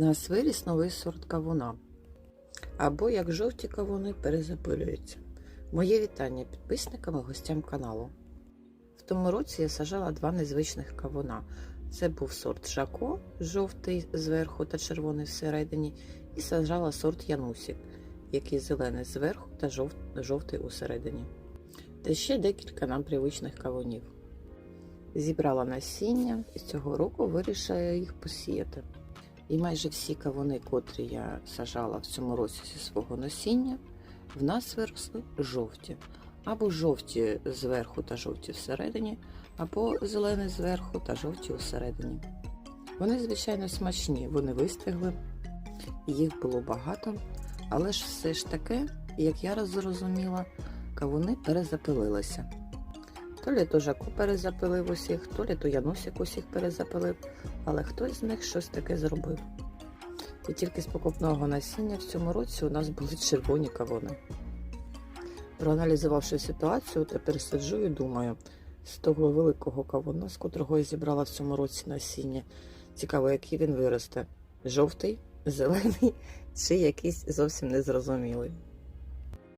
нас виріс новий сорт кавуна. Або як жовті кавуни перезапилюються. Моє вітання підписникам і гостям каналу. В тому році я сажала два незвичних кавуна. Це був сорт Жако, жовтий зверху та червоний всередині, і сажала сорт Янусік, який зелений зверху та жовтий усередині. Та ще декілька нам привичних кавунів. Зібрала насіння і цього року вирішила їх посіяти. І майже всі кавуни, котрі я сажала в цьому році зі свого насіння, в нас виросли жовті. Або жовті зверху та жовті всередині, або зелені зверху та жовті усередині. Вони, звичайно, смачні, вони вистигли, їх було багато, але ж все ж таки, як я зрозуміла, кавуни перезапилилися. То лі то Жако перезапилив усіх, то лі то Янусик усіх перезапилив, але хтось з них щось таке зробив. І тільки з покупного насіння в цьому році у нас були червоні кавуни. Проаналізувавши ситуацію, тепер сиджу і думаю, з того великого кавуна, з котрого я зібрала в цьому році насіння, цікаво, який він виросте: жовтий, зелений чи якийсь зовсім незрозумілий.